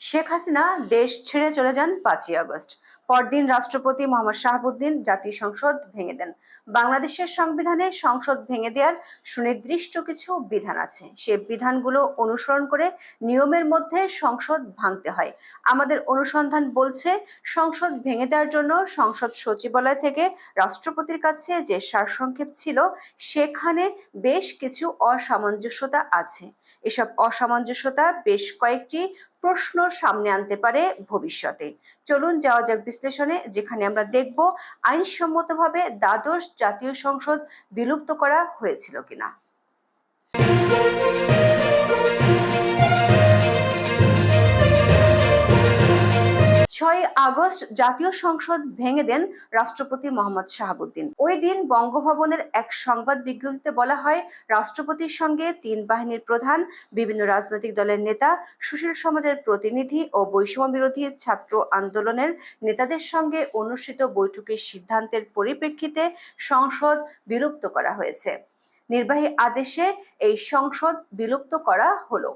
শেখ হাসিনা দেশ ছেড়ে চলে যান পাঁচই আগস্ট। পরদিন রাষ্ট্রপতি মোহাম্মদ শাহাবুদ্দিন জাতীয় সংসদ ভেঙে দেন। বাংলাদেশের সংবিধানে সংসদ ভেঙে দেওয়ার সুনির্দিষ্ট কিছু বিধান আছে। সে বিধানগুলো অনুসরণ করে নিয়মের মধ্যে সংসদ ভাঙতে হয়। আমাদের অনুসন্ধান বলছে, সংসদ ভেঙে দেওয়ার জন্য সংসদ সচিবালয় থেকে রাষ্ট্রপতির কাছে যে সারসংক্ষেপ ছিল, সেখানে বেশ কিছু অসামঞ্জস্যতা আছে। এসব অসামঞ্জস্যতা বেশ কয়েকটি প্রশ্ন সামনে আনতে পারে ভবিষ্যতে। চলুন যাওয়া যাক বিশ্লেষণে, যেখানে আমরা দেখব আইনসম্মতভাবে দ্বাদশ জাতীয় সংসদ বিলুপ্ত করা হয়েছিল কিনা। ছয় আগস্ট জাতীয় সংসদ ভেঙে দেন রাষ্ট্রপতি মোহাম্মদ শাহাবুদ্দিন। ওই দিন বঙ্গভবনের এক সংবাদ বিজ্ঞপ্তিতে বলা হয়, রাষ্ট্রপতির সঙ্গে তিন বাহিনীর প্রধান, বিভিন্ন রাজনৈতিক দলের নেতা, সুশীল সমাজের প্রতিনিধি ও বৈষম্য বিরোধী ছাত্র আন্দোলনের নেতাদের সঙ্গে অনুষ্ঠিত বৈঠকের সিদ্ধান্তের পরিপ্রেক্ষিতে সংসদ বিলুপ্ত করা হয়েছে। নির্বাহী আদেশে এই সংসদ বিলুপ্ত করা হলো।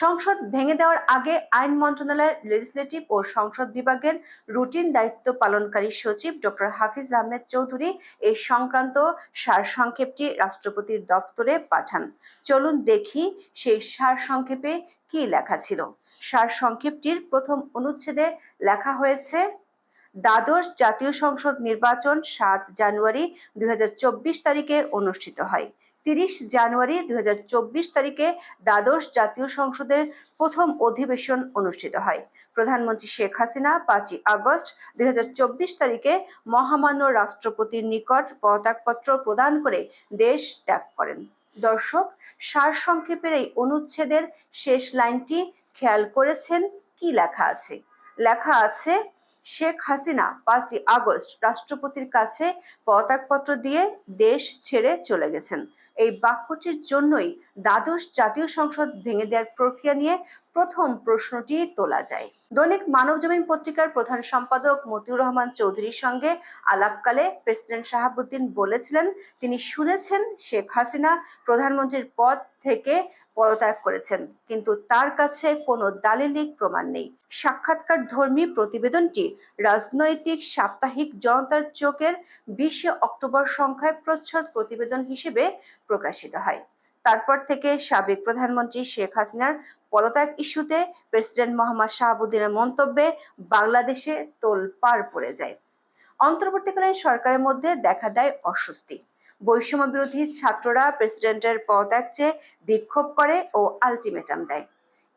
সংসদ ভেঙে দেওয়ার আগে আইন মন্ত্রণালয়ের লেজিসলেটিভ ও সংসদ বিভাগের রুটিন দায়িত্ব পালনকারী সচিব ডক্টর হাফিজ আহমেদ চৌধুরী এই সংক্রান্ত সারসংক্ষেপটি রাষ্ট্রপতির দপ্তরে পাঠান। চলুন দেখি সেই সারসংক্ষেপে কি লেখা ছিল। সারসংক্ষেপটির প্রথম অনুচ্ছেদে লেখা হয়েছে, দ্বাদশ জাতীয় সংসদ নির্বাচন সাত জানুয়ারি দুই হাজার চব্বিশ তারিখে অনুষ্ঠিত হয়। তিরিশ জানুয়ারি দুই তারিখে দ্বাদশ জাতীয় সংসদের প্রথম অধিবেশন অনুষ্ঠিত হয়। প্রধানমন্ত্রী শেখ হাসিনা পাঁচই আগস্ট দুই তারিখে মহামান্য রাষ্ট্রপতির নিকট পদত্যাগপত্র প্রদান করে দেশ ত্যাগ করেন। দর্শক সার সংক্ষেপের এই অনুচ্ছেদের শেষ লাইনটি খেয়াল করেছেন কি লেখা আছে? লেখা আছে শেখ হাসিনা পাঁচই আগস্ট রাষ্ট্রপতির কাছে পদত্যাগপত্র দিয়ে দেশ ছেড়ে চলে গেছেন। এই বাক্যটির জন্যই দ্বাদশ জাতীয় সংসদ ভেঙে দেওয়ার প্রক্রিয়া নিয়ে প্রথম প্রশ্নটি তোলা যায়। দৈনিক মানবজমিন পত্রিকার প্রধান সম্পাদক মতিউর রহমান চৌধুরীর সঙ্গে আলাপকালে প্রেসিডেন্ট শাহাবুদ্দিন বলেছিলেন, তিনি শুনেছেন শেখ হাসিনা প্রধানমন্ত্রীর পদ থেকে পদত্যাগ করেছেন। কিন্তু তার কাছে কোনো দালিলিক প্রমাণ নেই। সাক্ষাৎকার ধর্মী প্রতিবেদনটি রাজনৈতিক সাপ্তাহিক জনতার চোখের বিশে অক্টোবর সংখ্যায় প্রচ্ছদ প্রতিবেদন হিসেবে প্রকাশিত হয়। তারপর থেকে সাবেক প্রধানমন্ত্রী শেখ হাসিনার পদত্যাগ ইস্যুতে প্রেসিডেন্ট মোহাম্মদ শাহাবুদ্দিনের মন্তব্যে বাংলাদেশে তোল পার পড়ে যায়। অন্তর্বর্তীকালীন সরকারের মধ্যে দেখা দেয় অস্বস্তি। বৈষম্য বিরোধী ছাত্ররা প্রেসিডেন্টের পদত্যাগ চেয়ে বিক্ষোভ করে ও আলটিমেটাম দেয়।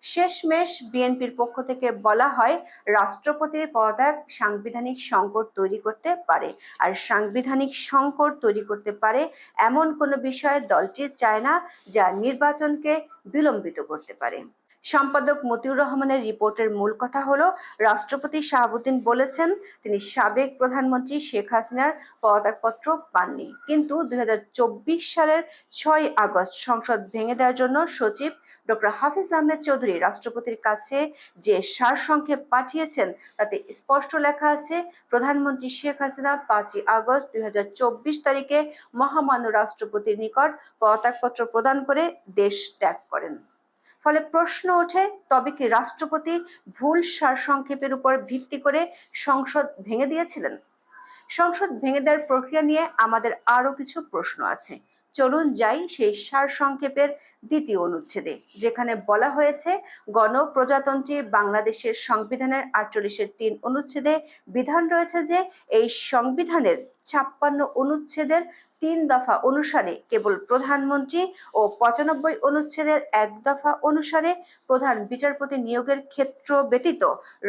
শেষমেশ বিএনপির পক্ষ থেকে বলা হয়, রাষ্ট্রপতির পদত্যাগ সাংবিধানিক সংকট তৈরি করতে পারে। আর সাংবিধানিক সংকট তৈরি করতে পারে এমন কোনো বিষয়ে দলটি চায় না যা নির্বাচনকে বিলম্বিত করতে পারে। সম্পাদক মতিউর রহমানের রিপোর্টের মূল কথা হলো, রাষ্ট্রপতি শাহাবুদ্দিন বলেছেন, তিনি সাবেক প্রধানমন্ত্রী শেখ হাসিনার পদত্যাগপত্র পাননি। কিন্তু দুই হাজার চব্বিশ সালের ছয় আগস্ট সংসদ ভেঙে দেওয়ার জন্য সচিব ডক্টর হাফিজ আহমেদ চৌধুরী রাষ্ট্রপতির কাছে যে সারসংক্ষেপ পাঠিয়েছেন, তাতে স্পষ্ট লেখা আছে, প্রধানমন্ত্রী শেখ হাসিনা পাঁচই আগস্ট দুই হাজার চব্বিশ তারিখে মহামান্য রাষ্ট্রপতির নিকট পদত্যাগপত্র প্রদান করে দেশ ত্যাগ করেন। ফলে প্রশ্ন ওঠে, তবে কি রাষ্ট্রপতি ভুল সারসংক্ষেপের উপর ভিত্তি করে সংসদ ভেঙে দিয়েছিলেন? সংসদ ভেঙে দেওয়ার প্রক্রিয়া নিয়ে আমাদের আরও কিছু প্রশ্ন আছে। চলুন যাই সেই সার সংক্ষেপের দ্বিতীয় অনুচ্ছেদে, যেখানে বলা হয়েছে, গণপ্রজাতন্ত্রী বাংলাদেশের সংবিধানের আটচল্লিশের তিন অনুচ্ছেদে বিধান রয়েছে যে, এই সংবিধানের ছাপ্পান্ন অনুচ্ছেদের তিন দফা অনুসারে কেবল প্রধানমন্ত্রী ও পঁচানব্বই অনুচ্ছেদের এক দফা অনুসারে প্রধান বিচারপতি নিয়োগের ক্ষেত্র ব্যতীত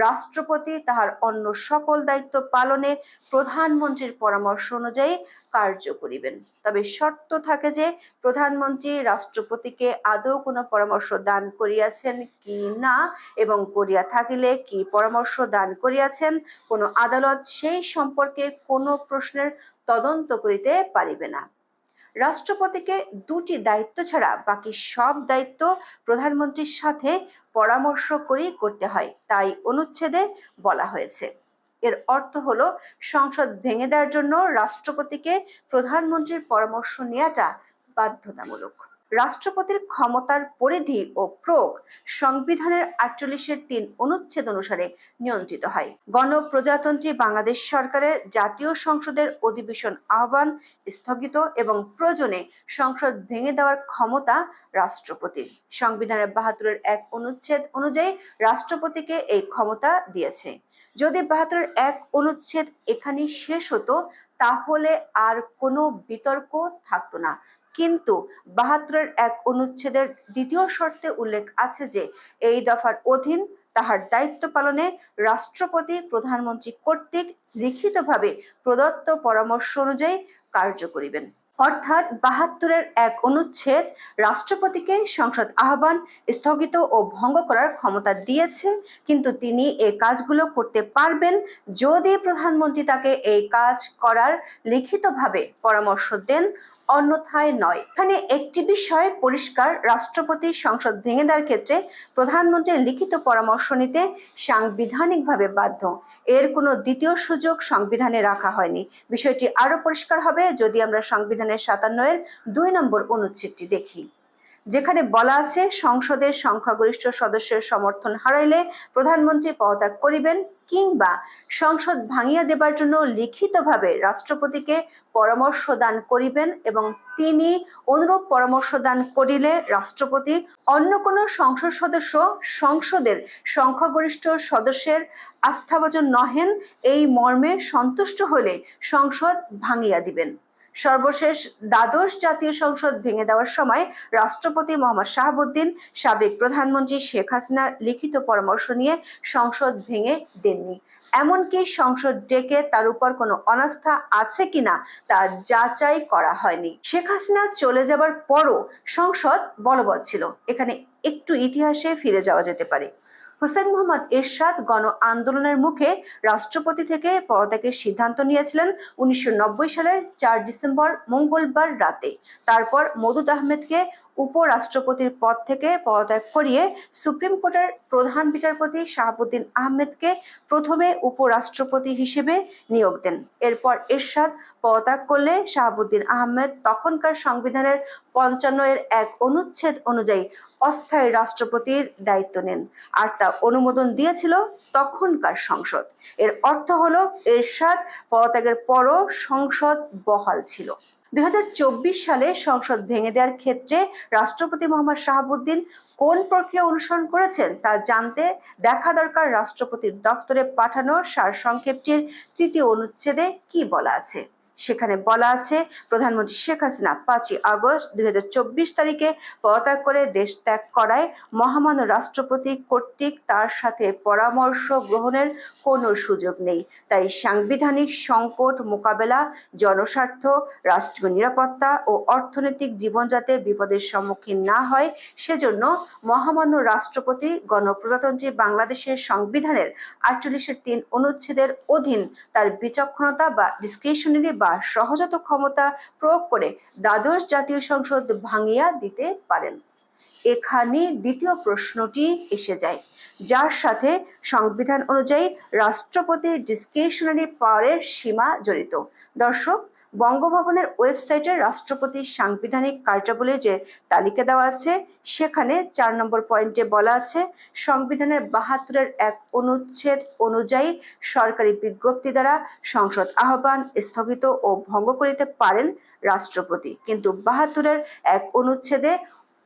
রাষ্ট্রপতি তাহার অন্য সকল দায়িত্ব পালনে প্রধানমন্ত্রীর পরামর্শ অনুযায়ী কার্য করিবেন। তবে শর্ত থাকে যে, প্রধানমন্ত্রী রাষ্ট্রপতিকে আদৌ কোনো পরামর্শ দান করিয়াছেন কি না এবং করিয়া থাকিলে কি পরামর্শ দান করিয়াছেন, কোন আদালত সেই সম্পর্কে কোনো প্রশ্নের তদন্ত করিতে পারিবে না। রাষ্ট্রপতিকে দুটি দায়িত্ব ছাড়া বাকি সব দায়িত্ব প্রধানমন্ত্রীর সাথে পরামর্শ করেই করতে হয়, তাই অনুচ্ছেদে বলা হয়েছে। এর অর্থ হল, সংসদ ভেঙে দেওয়ার জন্য রাষ্ট্রপতিকে প্রধানমন্ত্রীর পরামর্শ নেওয়াটা বাধ্যতামূলক। রাষ্ট্রপতির ক্ষমতার পরিধি ও প্রয়োগ সংবিধানের আটচল্লিশের তিন অনুচ্ছেদ অনুসারে নিয়ন্ত্রিত হয়। গণপ্রজাতন্ত্রী বাংলাদেশ সরকারের জাতীয় সংসদের অধিবেশন আহ্বান স্থগিত এবং প্রয়োজনে সংসদ ভেঙে দেওয়ার ক্ষমতা রাষ্ট্রপতির। সংবিধানের বাহাত্তরের এক অনুচ্ছেদ অনুযায়ী রাষ্ট্রপতিকে এই ক্ষমতা দিয়েছে। যদি বাহাত্তরের এক অনুচ্ছেদ এখানে শেষ হতো, তাহলে আর কোনো বিতর্ক থাকতো না। কিন্তু বাহাত্তরের এক অনুচ্ছেদের দ্বিতীয় শর্তে উল্লেখ আছে যে, এই দফার অধীন তাহার দায়িত্ব পালনে রাষ্ট্রপতি, প্রধানমন্ত্রী কর্তৃক লিখিতভাবে প্রদত্ত পরামর্শ অনুযায়ী কার্য করিবেন। অর্থাৎ বাহাত্তরের এক অনুচ্ছেদ রাষ্ট্রপতিকে সংসদ আহ্বান স্থগিত ও ভঙ্গ করার ক্ষমতা দিয়েছে, কিন্তু তিনি এই কাজগুলো করতে পারবেন যদি প্রধানমন্ত্রী তাকে এই কাজ করার লিখিতভাবে পরামর্শ দেন অন্যথায় নয়। এখানে একটি বিষয় পরিষ্কার, রাষ্ট্রপতি সংসদ ভেঙে দেওয়ার ক্ষেত্রে প্রধানমন্ত্রীর লিখিত পরামর্শ নিতে সাংবিধানিকভাবে বাধ্য। এর কোনো দ্বিতীয় সুযোগ সংবিধানে রাখা হয়নি। বিষয়টি আরও পরিষ্কার হবে যদি আমরা সংবিধানের সাতান্ন এর দুই নম্বর অনুচ্ছেদটি দেখি। যেখানে বলা আছে, সংসদের সংখ্যাগরিষ্ঠ সদস্যের সমর্থন হারাইলে প্রধানমন্ত্রী পদত্যাগ করিবেন। কিংবা সংসদ ভাঙিয়া দেবার জন্য লিখিতভাবে রাষ্ট্রপতিকে পরামর্শ দান করিবেন এবং তিনি অনুরূপ পরামর্শ দান করিলে রাষ্ট্রপতি অন্য কোনো সংসদ সদস্য সংসদের সংখ্যাগরিষ্ঠ সদস্যের আস্থাভাজন নহেন, এই মর্মে সন্তুষ্ট হলে সংসদ ভাঙিয়া দিবেন। সর্বশেষ দ্বাদশ জাতীয় সংসদ ভেঙে দেওয়ার সময় রাষ্ট্রপতি মোহাম্মদ শাহাবুদ্দিন সাবেক প্রধানমন্ত্রী শেখ হাসিনার লিখিত পরামর্শ নিয়ে সংসদ ভেঙে দেননি। এমনকি সংসদ ডেকে তার উপর কোনো অনাস্থা আছে কিনা তা যাচাই করা হয়নি। শেখ হাসিনা চলে যাবার পরও সংসদ বলবৎ ছিল। এখানে একটু ইতিহাসে ফিরে যাওয়া যেতে পারে। হোসেন মোহাম্মদ এরশাদ গণ আন্দোলনের মুখে রাষ্ট্রপতি থেকে পদত্যাগের সিদ্ধান্ত নিয়েছিলেন উনিশশো সালের চার ডিসেম্বর মঙ্গলবার রাতে। তারপর মদুদ আহমেদকে উপরাষ্ট্রপতির পদ থেকে পদত্যাগ করিয়ে সুপ্রিম কোর্টের প্রধান বিচারপতি শাহাবুদ্দিন আহমেদকে প্রথমে উপরাষ্ট্রপতি হিসেবে নিয়োগ দেন। এরপর এরশাদ পদত্যাগ করলে শাহাবুদ্দিন আহমেদ তখনকার সংবিধানের পঞ্চান্ন এর এক অনুচ্ছেদ অনুযায়ী অস্থায়ী রাষ্ট্রপতির দায়িত্ব নেন। আর তা অনুমোদন দিয়েছিল তখনকার সংসদ। এর অর্থ হলো এরশাদ পদত্যাগের পরও সংসদ বহাল ছিল। দুই হাজার চব্বিশ সালে সংসদ ভেঙে দেওয়ার ক্ষেত্রে রাষ্ট্রপতি মোহাম্মদ শাহাবুদ্দিন কোন প্রক্রিয়া অনুসরণ করেছেন তা জানতে দেখা দরকার রাষ্ট্রপতির দপ্তরে পাঠানো সারসংক্ষেপটির তৃতীয় অনুচ্ছেদে কি বলা আছে। সেখানে বলা আছে, প্রধানমন্ত্রী শেখ হাসিনা পাঁচই আগস্ট দুই হাজার চব্বিশ তারিখে পদত্যাগ করে দেশ ত্যাগ করায় মহামান্য রাষ্ট্রপতি কর্তৃক তার সাথে পরামর্শ গ্রহণের কোনো সুযোগ নেই। তাই সাংবিধানিক সংকট মোকাবেলা, জনস্বার্থ, রাষ্ট্রীয় নিরাপত্তা ও অর্থনৈতিক জীবন যাতে বিপদের সম্মুখীন না হয়, সেজন্য মহামান্য রাষ্ট্রপতি গণপ্রজাতন্ত্রী বাংলাদেশের সংবিধানের আটচল্লিশের তিন অনুচ্ছেদের অধীন তার বিচক্ষণতা বা ডিসক্রিপশনারি বা সহজাত ক্ষমতা প্রয়োগ করে দ্বাদশ জাতীয় সংসদ ভাঙিয়া দিতে পারেন। এখানে দ্বিতীয় প্রশ্নটি এসে যায়। যার সাথে সংবিধান অনুযায়ী রাষ্ট্রপতির ডিসক্রিপশনারি পাওয়ারের সীমা জড়িত। দর্শক বঙ্গভবনের ওয়েবসাইটে রাষ্ট্রপতির সাংবিধানিক কার্যাবলীর যে তালিকা দেওয়া আছে, সেখানে চার নম্বর পয়েন্টে বলা আছে, সংবিধানের বাহাত্তরের এক অনুচ্ছেদ অনুযায়ী সরকারি বিজ্ঞপ্তি দ্বারা সংসদ আহ্বান স্থগিত ও ভঙ্গ করিতে পারেন রাষ্ট্রপতি। কিন্তু বাহাত্তরের এক অনুচ্ছেদে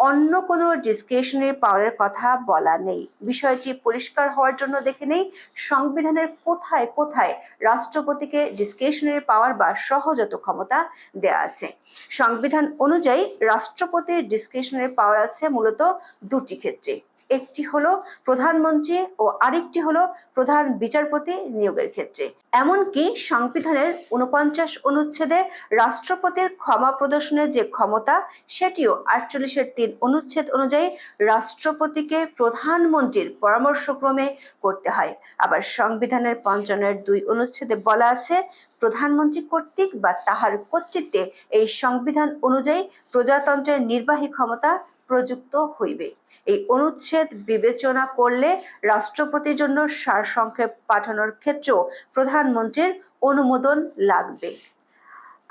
অন্য কোনো ডিসক্রিপশনের পাওয়ারের কথা বলা নেই। বিষয়টি পরিষ্কার হওয়ার জন্য দেখে নেই, সংবিধানের কোথায় কোথায় রাষ্ট্রপতিকে ডিসক্রিপশনের পাওয়ার বা সহজাত ক্ষমতা দেয়া আছে। সংবিধান অনুযায়ী রাষ্ট্রপতির ডিসক্রিপশনের পাওয়ার আছে মূলত দুটি ক্ষেত্রে। একটি হলো প্রধানমন্ত্রী ও আরেকটি হলো প্রধান বিচারপতি নিয়োগের ক্ষেত্রে। এমনকি সংবিধানের উনপঞ্চাশ অনুচ্ছেদে রাষ্ট্রপতির ক্ষমা প্রদর্শনের যে ক্ষমতা, সেটিও আটচল্লিশের তিন অনুচ্ছেদ অনুযায়ী রাষ্ট্রপতিকে প্রধানমন্ত্রীর পরামর্শক্রমে করতে হয়। আবার সংবিধানের পঞ্চান্নের দুই অনুচ্ছেদে বলা আছে, প্রধানমন্ত্রী কর্তৃক বা তাহার কর্তৃত্বে এই সংবিধান অনুযায়ী প্রজাতন্ত্রের নির্বাহী ক্ষমতা প্রযুক্ত হইবে। এই অনুচ্ছেদ বিবেচনা করলে রাষ্ট্রপতির জন্য সারসংক্ষেপ পাঠানোর ক্ষেত্রেও প্রধানমন্ত্রীর অনুমোদন লাগবে।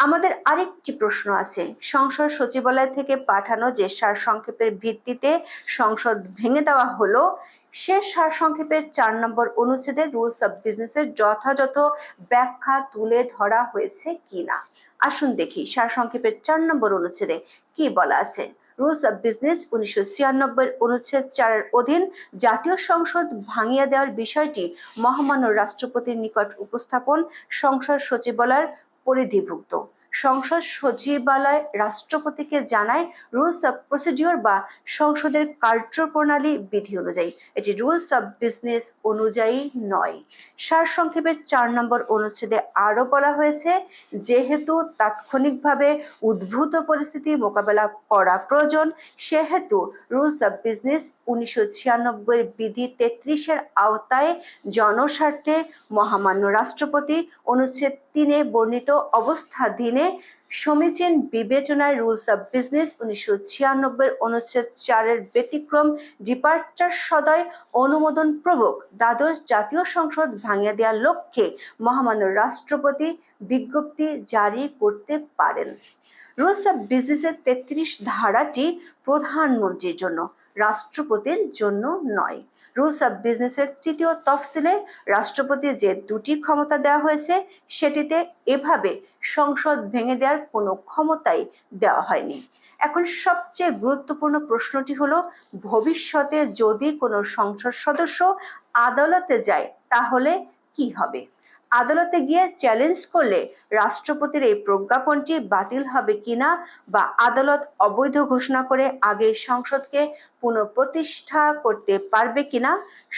আমাদের আরেকটি প্রশ্ন আছে। সংসদ সচিবালয় থেকে পাঠানো যে সারসংক্ষেপের ভিত্তিতে সংসদ ভেঙে দেওয়া হলো, সে সারসংক্ষেপের চার নম্বর অনুচ্ছেদে রুলস অব বিজনেসের যথাযথ ব্যাখ্যা তুলে ধরা হয়েছে কিনা? আসুন দেখি সারসংক্ষেপের চার নম্বর অনুচ্ছেদে কি বলা আছে। রুলস অব বিজনেস উনিশশো ছিয়ানব্বই অনুচ্ছেদ চারের অধীন জাতীয় সংসদ ভাঙিয়ে দেওয়ার বিষয়টি মহামান্য রাষ্ট্রপতির নিকট উপস্থাপন, সংসদ সচিবালয়ের পরিধিভুক্ত। সংসদ সচিবালয় রাষ্ট্রপতিকে জানায় রুলস অব প্রসিডিওর বা সংসদের কার্যপ্রণালী বিধি অনুযায়ী। এটি রুলস অব বিজনেস অনুযায়ী নয়। সার সারসংক্ষেপে চার নম্বর অনুচ্ছেদে আরও বলা হয়েছে, যেহেতু তাৎক্ষণিকভাবে উদ্ভূত পরিস্থিতি মোকাবেলা করা প্রয়োজন, সেহেতু রুলস অব বিজনেস উনিশশো ছিয়ানব্বই বিধি তেত্রিশের আওতায় জনস্বার্থে মহামান্য রাষ্ট্রপতি অনুচ্ছেদ তিনে বর্ণিত অবস্থাধীনে সমীচীন বিবেচনায় রুলস অব বিজনেস উনিশশো ছিয়ানব্বই অনুচ্ছেদ চারের ব্যতিক্রম ডিপার্চার সদয় অনুমোদন প্রবক দ্বাদশ জাতীয় সংসদ ভাঙিয়ে দেওয়ার লক্ষ্যে মহামান্য রাষ্ট্রপতি বিজ্ঞপ্তি জারি করতে পারেন। রুলস অব বিজনেসের তেত্রিশ ধারাটি প্রধানমন্ত্রীর জন্য, রাষ্ট্রপতির জন্য নয়। রুলস অব বিজনেসের তৃতীয় তফসিলে রাষ্ট্রপতির যে দুটি ক্ষমতা দেওয়া হয়েছে, সেটিতে এভাবে সংসদ ভেঙে দেওয়ার কোনো ক্ষমতাই দেওয়া হয়নি। এখন সবচেয়ে গুরুত্বপূর্ণ প্রশ্নটি হলো, ভবিষ্যতে যদি কোনো সংসদ সদস্য আদালতে যায়, তাহলে কি হবে? আদালতে গিয়ে চ্যালেঞ্জ করলে রাষ্ট্রপতির এই প্রজ্ঞাপনটি বাতিল হবে কিনা বা আদালত অবৈধ ঘোষণা করে আগে সংসদকে পুনঃপ্রতিষ্ঠা করতে পারবে কিনা?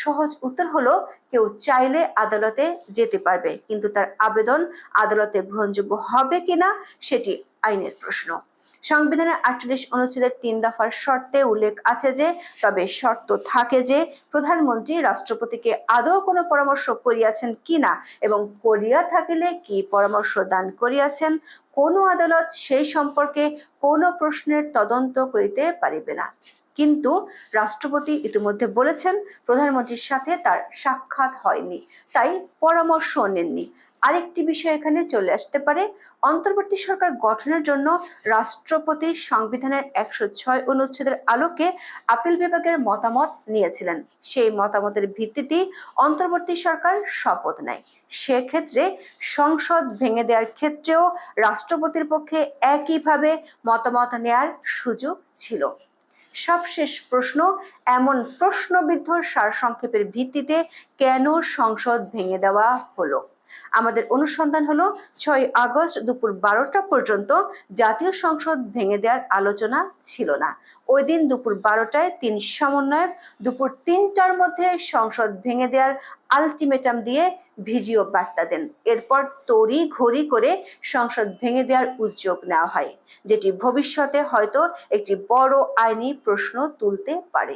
সহজ উত্তর হলো, কেউ চাইলে আদালতে যেতে পারবে, কিন্তু তার আবেদন আদালতে গ্রহণযোগ্য হবে কিনা সেটি আইনের প্রশ্ন। সংবিধানের আটচল্লিশ অনুচ্ছেদের তিন দফার শর্তে উল্লেখ আছে যে, তবে শর্ত থাকে যে, প্রধানমন্ত্রী রাষ্ট্রপতিকে আদৌ কোনো পরামর্শ করিয়াছেন কিনা এবং করিয়া থাকিলে কি পরামর্শ দান করিয়াছেন, কোন আদালত সেই সম্পর্কে কোনো প্রশ্নের তদন্ত করিতে পারিবে না। কিন্তু রাষ্ট্রপতি ইতিমধ্যে বলেছেন, প্রধানমন্ত্রীর সাথে তার সাক্ষাৎ হয়নি, তাই পরামর্শ নেননি। আরেকটি বিষয় এখানে চলে আসতে পারে অন্তর্বর্তী সরকার গঠনের জন্য রাষ্ট্রপতি সংবিধানের একশো ছয় অনুচ্ছেদের আলোকে আপিল বিভাগের মতামত নিয়েছিলেন। সেই মতামতের ভিত্তিতে অন্তর্বর্তী সরকার শপথ নেয়। সেক্ষেত্রে সংসদ ভেঙে দেওয়ার ক্ষেত্রেও রাষ্ট্রপতির পক্ষে একইভাবে মতামত নেয়ার সুযোগ ছিল। সবশেষ প্রশ্ন, এমন প্রশ্নবিদ্ধ সারসংক্ষেপের ভিত্তিতে কেন সংসদ ভেঙে দেওয়া হলো? আমাদের অনুসন্ধান হলো ছয় আগস্ট দুপুর বারোটা পর্যন্ত। জাতীয় সংসদ ভেঙে দেওয়ার আলোচনা ছিল না। ওই দিন দুপুর বারোটায় তিন সমন্বয়ক দুপুর তিনটার মধ্যে সংসদ ভেঙে দেওয়ার আলটিমেটাম দিয়ে ভিডিও বার্তা দেন। এরপর তড়ি ঘড়ি করে সংসদ ভেঙে দেওয়ার উদ্যোগ নেওয়া হয়, যেটি ভবিষ্যতে হয়তো একটি বড় আইনি প্রশ্ন তুলতে পারে।